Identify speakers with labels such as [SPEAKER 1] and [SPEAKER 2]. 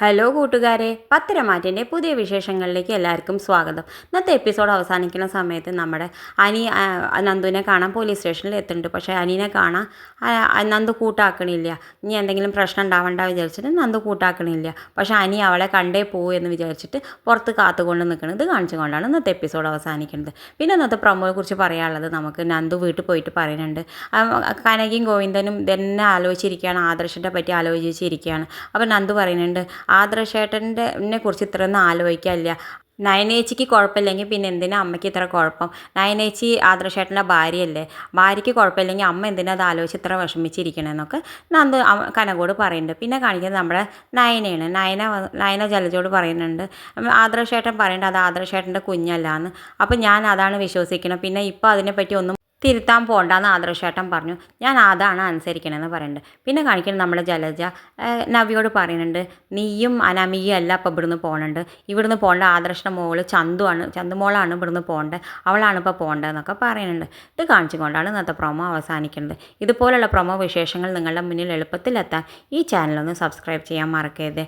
[SPEAKER 1] Hello കൂട്ടുകാരെ പത്തരമാറ്റിന്റെ പുതിയ വിശേഷങ്ങളിലേക്ക് എല്ലാവർക്കും സ്വാഗതം. ഇന്നത്തെ എപ്പിസോഡ് അവസാനിക്കുന്ന സമയത്ത് നമ്മുടെ അനി നന്ദുവിനെ കാണാൻ പോലീസ് സ്റ്റേഷനിൽ എത്തുന്നുണ്ട്. പക്ഷേ അനിനെ കാണാൻ നന്ദു കൂട്ടാക്കണില്ല. ഇനി എന്തെങ്കിലും പ്രശ്നം ഉണ്ടാവണ്ട വിചാരിച്ചിട്ട് നന്ദു കൂട്ടാക്കണില്ല. പക്ഷേ അനി അവളെ കണ്ടേ പോവൂ എന്ന് വിചാരിച്ചിട്ട് പുറത്ത് കാത്തുകൊണ്ട് നിൽക്കുന്നത് കാണിച്ചുകൊണ്ടാണ് ഇന്നത്തെ എപ്പിസോഡ് അവസാനിക്കുന്നത്. പിന്നെ ഇന്നത്തെ പ്രമോയെ കുറിച്ച് പറയാനുള്ളത് നമുക്ക് നന്ദു വീട്ടിൽ പോയിട്ട് പറയുന്നുണ്ട്. കനകയും ഗോവിന്ദനും ഇതന്നെ ആലോചിച്ചിരിക്കുകയാണ്. ആദർശിന്റെ പറ്റി ആലോചിച്ചിരിക്കുകയാണ്. അപ്പോൾ നന്ദു പറയുന്നുണ്ട് ആദർശേട്ടന്റെ കുറിച്ച് ഇത്രയൊന്നും ആലോചിക്കാനില്ല. നയനേച്ചിക്ക് കുഴപ്പമില്ലെങ്കിൽ പിന്നെ എന്തിനാ അമ്മയ്ക്ക് ഇത്ര കുഴപ്പം? നയനേച്ചി ആദർശേട്ടന്റെ ഭാര്യയല്ലേ? ഭാര്യയ്ക്ക് കുഴപ്പമില്ലെങ്കിൽ അമ്മ എന്തിനാ അത് ആലോചിച്ച് ഇത്ര വിഷമിച്ചിരിക്കണമെന്നൊക്കെ നന്ദു കനകോട് പറയുന്നുണ്ട്. പിന്നെ കാണിക്കുന്നത് നമ്മുടെ നയനയാണ്. നയന നയന ജലജോട് പറയുന്നുണ്ട്. ആദർശേട്ടൻ പറയുന്നുണ്ട് അത് ആദർശേട്ടന്റെ കുഞ്ഞല്ലാന്ന്. അപ്പം ഞാൻ അതാണ് വിശ്വസിക്കണം പിന്നെ ഇപ്പോൾ അതിനെപ്പറ്റി ഒന്നും തിരുത്താൻ പോണ്ടെന്ന് ആദർശേട്ടൻ പറഞ്ഞു. ഞാൻ അതാണ് അനുസരിക്കണമെന്ന് പറയുന്നുണ്ട് പിന്നെ കാണിക്കുന്നത് നമ്മുടെ ജലജ. നവിയോട് പറയുന്നുണ്ട് നീയും അനാമികയും അല്ല ഇപ്പോൾ ഇവിടുന്ന് പോകുന്നുണ്ട് ഇവിടുന്ന് പോകേണ്ട ആദർശന്റെ മോൾ ചന്തുവാണ് ചന്തുമോളാണ് ഇവിടുന്ന് പോകേണ്ടത് അവളാണ് ഇപ്പോൾ പോകേണ്ടതെന്നൊക്കെ പറയുന്നുണ്ട്. ഇത് കാണിച്ചുകൊണ്ടാണ് ഇന്നത്തെ പ്രൊമോ അവസാനിക്കുന്നത് ഇതുപോലുള്ള പ്രൊമോ വിശേഷങ്ങൾ നിങ്ങളുടെ മുന്നിൽ എളുപ്പത്തിലെത്താൻ ഈ ചാനലൊന്ന് സബ്സ്ക്രൈബ് ചെയ്യാൻ മറക്കരുത്.